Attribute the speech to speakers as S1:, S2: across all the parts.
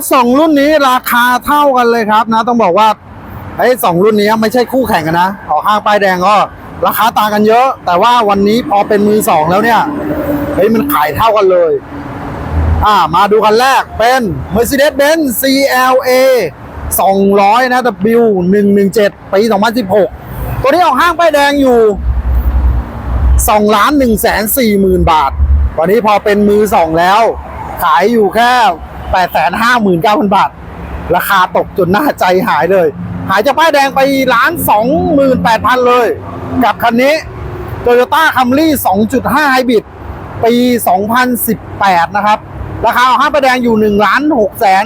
S1: ถสองรุ่นนี้ราคาเท่ากันเลยครับ นะต้องบอกว่าไอ้สองรุ่นนี้ไม่ใช่คู่แข่งกันนะออกห้างป้ายแดงก็ราคาต่างกันเยอะ แต่ว่าวันนี้พอเป็นมือสองแล้วเนี่ยเฮ้ยมันขายเท่ากันเลย อ่ามาดูคันแรกเป็น Mercedes-Benz CLA 200 นะ W 117ปี2016 ตัวนี้ออกห้างป้ายแดงอยู่2ล้าน1แสน4หมื่นบาท วันนี้พอเป็นมือสองแล้ว ขายอยู่แค่ 8 5 9 0 0 0 บาท ราคาตกจนหน้าใจหายเลย หายจากป้ายแดงไปล้าน28,000 เลย กับคันนี้ Toyota Camry 2.5 Hybrid ปี 2018 นะครับ ราคาห้าประแดงอยู่1ล้าน6แสน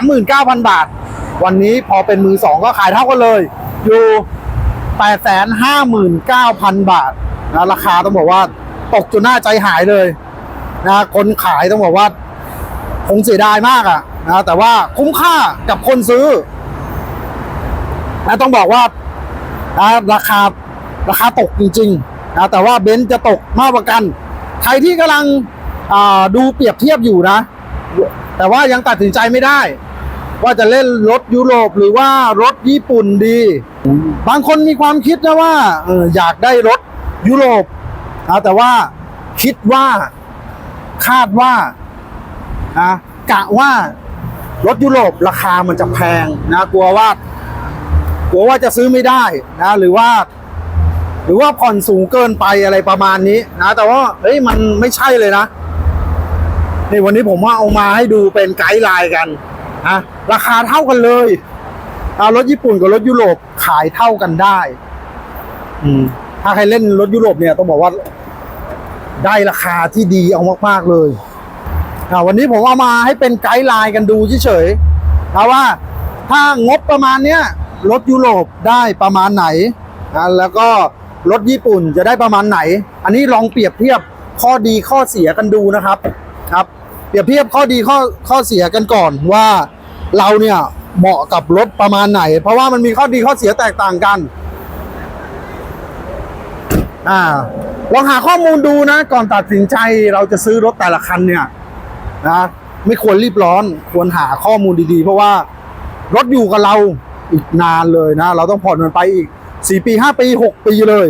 S1: 39,000 บาท วันนี้พอเป็นมือสองก็ขายเท่ากันเลย อยู่ 8 5 9 0 0 0 บาทนะราคาต้องบอกว่าตกจนหน้าใจหายเลยนะคนขายต้องบอกว่า คงเสียดายมากอะนะแต่ว่าคุ้มค่ากับคนซื้อนะต้องบอกว่านะราคาราคาตกจริงๆนะแต่ว่าเบนซ์จะตกมากกว่ากัน ใครที่กำลังดูเปรียบเทียบอยู่นะ แต่ว่ายังตัดสินใจไม่ได้ ว่าจะเล่นรถยุโรปหรือว่ารถญี่ปุ่นดี บางคนมีความคิดนะว่าอออยากได้รถยุโรปนะแต่ว่าคิดว่าคาดว่า นะกะว่ารถยุโรปราคามันจะแพงนะกลัวว่ากลัวว่าจะซื้อไม่ได้นะหรือว่า หรือว่าผ่อนสูงเกินไปอะไรประมาณนี้นะแต่ว่าเฮ้ยมันไม่ใช่เลยนะนี่วันนี้ผมว่าเอามาให้ดูเป็นไกด์ไลน์กันนะราคาเท่ากันเลยเอารถญี่ปุ่นกับรถยุโรปขายเท่ากันได้ อืมถ้าใครเล่นรถยุโรปเนี่ยต้องบอกว่า ได้ราคาที่ดีเอามากๆเลย วันนี้ผมเอามาให้เป็นไกด์ไลน์กันดูเฉยๆนะว่าถ้างบประมาณเนี้ยรถยุโรปได้ประมาณไหนนะแล้วก็รถญี่ปุ่นจะได้ประมาณไหน อันนี้ลองเปรียบเทียบข้อดีข้อเสียกันดูนะครับครับ เปรียบเทียบข้อดีข้อข้อเสียกันก่อนว่าเราเนี่ยเหมาะกับรถประมาณไหน เพราะว่ามันมีข้อดีข้อเสียแตกต่างกันอ่าลองหาข้อมูลดูนะ ก่อนตัดสินใจเราจะซื้อรถแต่ละคันเนี่ย นะไม่ควรรีบร้อน ควรหาข้อมูลดีๆ เพราะว่ารถอยู่กับเราอีกนานเลยนะ เราต้องผ่อนมันไปอีก 4 ปี 5 ปี 6 ปีเลย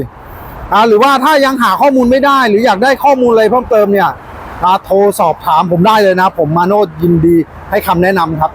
S1: นะหรือว่าถ้ายังหาข้อมูลไม่ได้ หรืออยากได้ข้อมูลอะไรเพิ่มเติมเนี่ยนะโทรสอบถามผมได้เลยนะ ผมมาโนดยินดีให้คำแนะนำครับ